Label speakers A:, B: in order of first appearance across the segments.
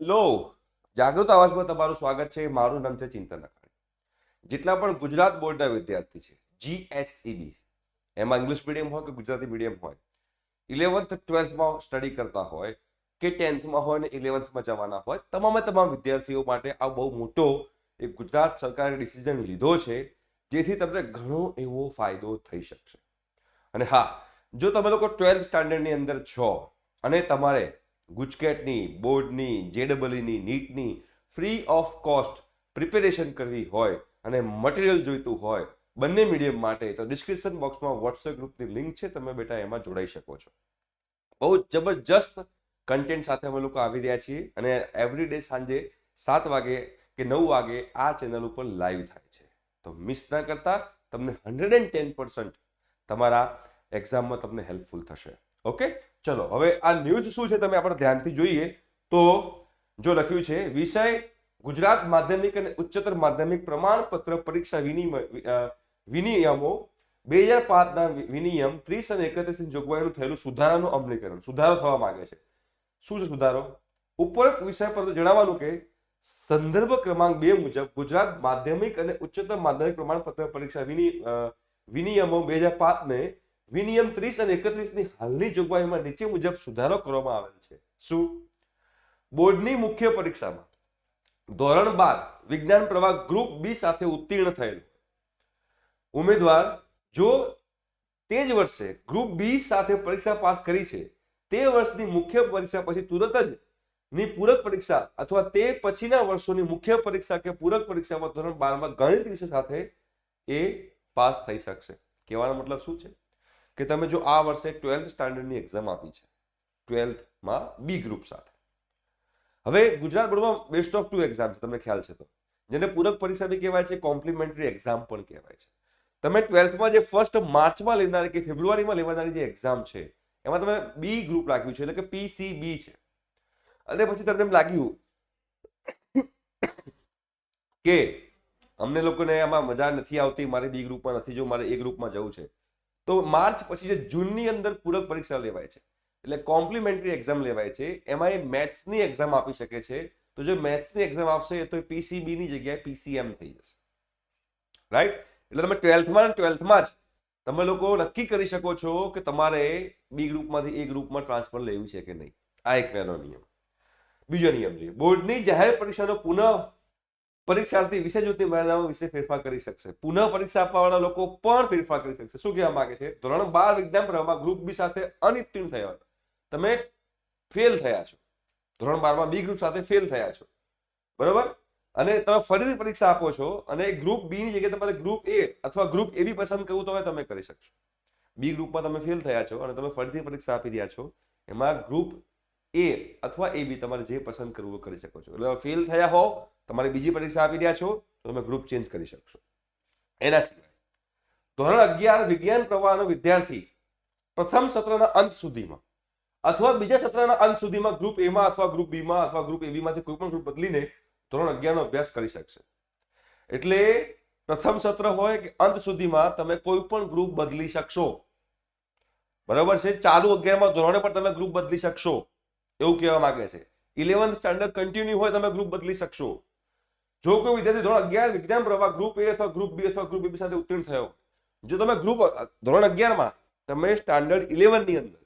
A: hello જાગૃત આવાજમાં તમારું સ્વાગત છે મારું નામ છે ચિંતન અખાણી જેટલા પણ ગુજરાત બોર્ડના વિદ્યાર્થી છે જીએસઈબી e એમાં ઇંગ્લિશ મીડિયમ હોય કે ગુજરાતી મીડિયમ હોય ઇલેવન્થ ટ્વેલ્થમાં સ્ટડી કરતા હોય કે ટેન્થમાં હોય ને ઇલેવન્થમાં જવાના હોય તમામે તમામ વિદ્યાર્થીઓ માટે આ બહુ મોટો એ ગુજરાત સરકારે ડિસિઝન લીધો છે જેથી તમને ઘણો એવો ફાયદો થઈ શકશે અને હા જો તમે લોકો ટ્વેલ્થ સ્ટાન્ડર્ડની અંદર છો અને તમારે ગુજકેટની બોર્ડની જેડબલઈની નીટની ફ્રી ઓફ કોસ્ટ પ્રિપેરેશન કરવી હોય અને મટીરિયલ જોઈતું હોય બંને મીડિયમ માટે તો ડિસ્ક્રિપ્શન બોક્સમાં વોટ્સએપ ગ્રુપની લિંક છે તમે બેટા એમાં જોડાઈ શકો છો બહુ જબરજસ્ત કન્ટેન્ટ સાથે અમે લોકો આવી રહ્યા છીએ અને એવરી ડે સાંજે સાત વાગે કે નવ વાગે આ ચેનલ ઉપર લાઈવ થાય છે તો મિસ ના કરતા તમને હંડ્રેડ એન્ડ ટેન પર્સન્ટ તમારા એક્ઝામમાં તમને હેલ્પફુલ થશે ઓકે ચલો હવે આ ન્યૂઝ શું છે તમે આપણે ધ્યાનથી જોઈએ તો જો લખ્યું છે વિષય ગુજરાત માધ્યમિક અને ઉચ્ચતર માધ્યમિક પ્રમાણપત્ર પરીક્ષા વિનિમય વિનિયમો બે હજાર પાંચના વિનિયમ ત્રીસ અને એકત્રીસ જોગવાઈનું થયેલું સુધારાનું અમલીકરણ સુધારો થવા માંગે છે શું છે સુધારો ઉપરોક્ત વિષય પર જણાવવાનું કે સંદર્ભ ક્રમાંક બે મુજબ ગુજરાત માધ્યમિક અને ઉચ્ચતર માધ્યમિક પ્રમાણપત્ર પરીક્ષા વિનિયમો બે હજાર પાંચને વિનિયમ ત્રીસ અને એકત્રીસની હાલની જોગવાઈમાં નીચે મુજબ સુધારો કરવામાં આવેલ છે શું બોર્ડની મુખ્ય પરીક્ષામાં ધોરણ બાર વિજ્ઞાન પ્રવાહ ગ્રુપ બી સાથે ઉત્તીર્ણ થયેલ ઉમેદવાર જો તે જ વર્ષે ગ્રુપ બી સાથે પરીક્ષા પાસ કરી છે તે વર્ષની મુખ્ય પરીક્ષા પછી તુરત જ ની પૂરક પરીક્ષા અથવા તે પછીના વર્ષોની મુખ્ય પરીક્ષા કે પૂરક પરીક્ષામાં ધોરણ બારમાં ગણિત વિષય સાથે એ પાસ થઈ શકશે કહેવાનો મતલબ શું છે કે તમે જો આ વર્ષે ટ્વેલ્થ સ્ટાન્ડર્ડની એક્ઝામ આપી છે ટ્વેલ્થમાં બી ગ્રુપ સાથે હવે ગુજરાત બોર્ડમાં બેસ્ટ ઓફ ટુ એક્ઝામ છે તમને ખ્યાલ છે તો જેને પૂરક પરીક્ષા બી કહેવાય છે કોમ્પ્લિમેન્ટરી એક્ઝામ પણ કહેવાય છે તમે ટ્વેલ્થમાં જે ફર્સ્ટ માર્ચમાં લેનારી કે ફેબ્રુઆરીમાં લેવાનારી જે એક્ઝામ છે એમાં તમે બી ગ્રુપ રાખ્યું છે એટલે કે પીસીબી છે અને પછી તમને એમ લાગ્યું કે અમને લોકોને આમાં મજા નથી આવતી મારે બી ગ્રુપમાં નથી જો મારે એ ગ્રુપમાં જવું છે તો માર્ચ પછી જે જૂનની અંદર પૂરક પરીક્ષા લેવાય છે એટલે કોમ્પ્લિમેન્ટરી એક્ઝામ લેવાય છે એમાં એ મેથ્સની એક્ઝામ આપી શકે છે તો જો મેથ્સની એક્ઝામ આપશે તો એ પીસીબીની જગ્યાએ પીસીએમ થઈ જશે રાઈટ એટલે તમે ટ્વેલ્થમાં ટ્વેલ્થમાં જ તમે લોકો નક્કી કરી શકો છો કે તમારે બી ગ્રુપમાંથી એ ગ્રુપમાં ટ્રાન્સફર લેવું છે કે નહીં આ એક પહેલો નિયમ બીજો નિયમ જોઈએ બોર્ડની જાહેર પરીક્ષાનો પુનઃ પરીક્ષાર્થી વિષયજૂથની મર્યાદામાં વિશે ફેરફાર કરી શકશે પુનઃ પરીક્ષા આપવાવાળા લોકો પણ ફેરફાર કરી શકશે શું કહેવા માંગે છે ધોરણ બાર વિજ્ઞાન પ્રવાહમાં ગ્રુપ બી સાથે અનિત્તીર્ણ થયા તમે ફેલ થયા છો ધોરણ બારમાં બી ગ્રુપ સાથે ફેલ થયા છો બરાબર અને તમે ફરીથી પરીક્ષા આપો છો અને ગ્રુપ બી ની જગ્યાએ તમારે ગ્રુપ એ અથવા ગ્રુપ એ બી પસંદ કરવું તો તમે કરી શકશો બી ગ્રુપમાં તમે ફેલ થયા છો અને તમે ફરીથી પરીક્ષા આપી રહ્યા છો એમાં ગ્રુપ એ અથવા એ બી તમારે જે પસંદ કરવું કરી શકો છો એટલે ફેલ થયા હો તમારે બીજી પરીક્ષા આપી રહ્યા છો તો તમે ગ્રુપ ચેન્જ કરી શકશો એના સિવાય ધોરણ અગિયાર વિજ્ઞાન પ્રવાહનો વિદ્યાર્થી પ્રથમ સત્રના અંત સુધીમાં અથવા બીજા સત્રના અંત સુધીમાં ગ્રુપ એમાં અથવા ગ્રુપ બીમાં અથવા ગ્રુપ એબીમાંથી કોઈ પણ ગ્રુપ બદલીને ધોરણ અગિયારનો અભ્યાસ કરી શકશે એટલે પ્રથમ સત્ર હોય કે અંત સુધીમાં તમે કોઈ પણ ગ્રુપ બદલી શકશો બરાબર છે ચાલુ અગિયારમાં ધોરણે પણ તમે ગ્રુપ બદલી શકશો એવું કહેવા માંગે છે ઇલેવન્થ સ્ટાન્ડર્ડ કન્ટિન્યુ હોય તમે ગ્રુપ બદલી શકશો જો કોઈ વિદ્યાર્થી ધોરણ અગિયાર વિજ્ઞાન પ્રવાહ ગ્રુપ એ અથવા ગ્રુપ બી અથવા ગ્રુપ બી સાથે ઉત્તીર્ણ થયો જો તમે ગ્રુપ ધોરણ અગિયારમાં તમે સ્ટાન્ડર્ડ ઇલેવનની અંદર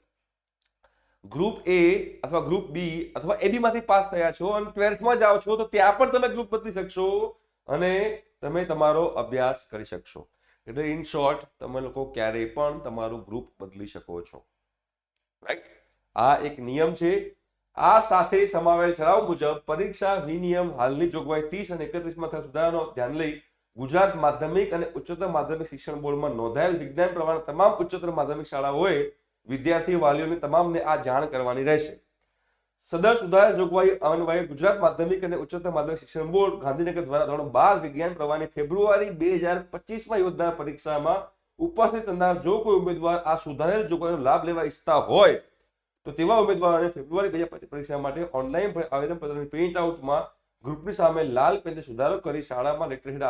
A: ગ્રુપ એ અથવા ગ્રુપ બી અથવા એ માંથી પાસ થયા છો અને ટ્વેલ્થમાં જાઓ છો તો ત્યાં પણ તમે ગ્રુપ બદલી શકશો અને તમે તમારો અભ્યાસ કરી શકશો એટલે ઇન શોર્ટ તમે લોકો ક્યારેય પણ તમારું ગ્રુપ બદલી શકો છો રાઈટ આ એક નિયમ છે આ સાથે સમાવેલ ઠરાવ મુજબ પરીક્ષા વિનિયમ હાલની જોગવાઈ ત્રીસ અને એકત્રીસમાં થયેલ સુધારાનો ધ્યાન લઈ ગુજરાત માધ્યમિક અને ઉચ્ચતર માધ્યમિક શિક્ષણ બોર્ડમાં નોંધાયેલ વિજ્ઞાન પ્રમાણે તમામ ઉચ્ચતર માધ્યમિક શાળાઓએ વિદ્યાર્થી વાલીઓને તમામને આ જાણ કરવાની રહેશે સદર સુધારા જોગવાઈ અન્વયે ગુજરાત માધ્યમિક અને ઉચ્ચતર માધ્યમિક શિક્ષણ બોર્ડ ગાંધીનગર દ્વારા ધોરણ બાર વિજ્ઞાન પ્રવાહની ફેબ્રુઆરી બે હજાર પચીસમાં યોજનાર પરીક્ષામાં ઉપસ્થિત થનાર જો કોઈ ઉમેદવાર આ સુધારેલ જોગવાઈનો લાભ લેવા ઈચ્છતા હોય તો તેવા ઉમેદવારોને ફેબ્રુઆરી બે હજાર પરીક્ષા માટે ઓનલાઈન આવેદનપત્રની પ્રિન્ટ આઉટમાં ગ્રુપની સામે લાલ પેનથી સુધારો કરી શાળામાં લેટરહેડ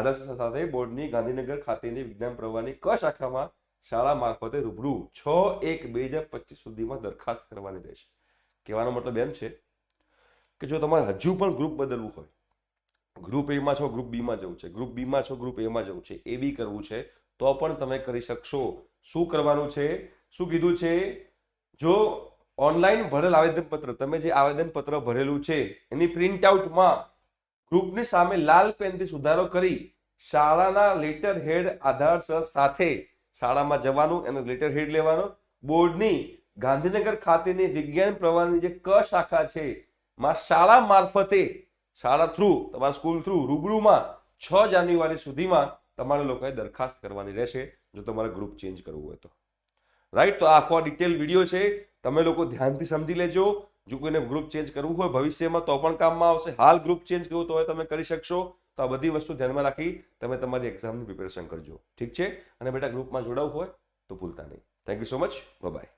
A: આદર્શ સાથે બોર્ડની ગાંધીનગર ખાતેની વિજ્ઞાન પ્રવાહની ક શાખામાં શાળા મારફતે રૂબરૂ છ એક બે હજાર પચીસ સુધીમાં દરખાસ્ત કરવાની રહેશે કહેવાનો મતલબ એમ છે કે જો તમારે હજુ પણ ગ્રુપ બદલવું હોય ગ્રુપ એમાં છો ગ્રુપ બીમાં જવું છે ગ્રુપ બીમાં છો ગ્રુપ એમાં જવું છે એ બી કરવું છે તો પણ તમે કરી શકશો શું કરવાનું છે શું કીધું છે જો ઓનલાઈન ભરેલ આવેદનપત્ર તમે જે આવેદનપત્ર ભરેલું છે એની પ્રિન્ટ આઉટમાં ગ્રુપની સામે લાલ પેનથી સુધારો કરી શાળાના લેટર હેડ આધાર સાથે શાળામાં જવાનું એનો લેટર હેડ લેવાનો બોર્ડની ગાંધીનગર ખાતેની વિજ્ઞાન પ્રવાહની જે ક શાખા છે માં શાળા મારફતે શાળા થ્રુ તમારા સ્કૂલ થ્રુ રૂબરૂમાં છ જાન્યુઆરી સુધીમાં તમારે લોકોએ દરખાસ્ત કરવાની રહેશે જો તમારે ગ્રુપ ચેન્જ કરવું હોય તો રાઈટ તો આખો આ ડિટેલ વિડીયો છે તમે લોકો ધ્યાનથી સમજી લેજો જો કોઈને ગ્રુપ ચેન્જ કરવું હોય ભવિષ્યમાં તો પણ કામમાં આવશે હાલ ગ્રુપ ચેન્જ કરવું તો તમે કરી શકશો તો આ બધી વસ્તુ ધ્યાનમાં રાખી તમે તમારી એક્ઝામની પ્રિપેરેશન કરજો ઠીક છે અને બેટા ગ્રુપમાં જોડાવું હોય તો ભૂલતા નહીં thank you so much by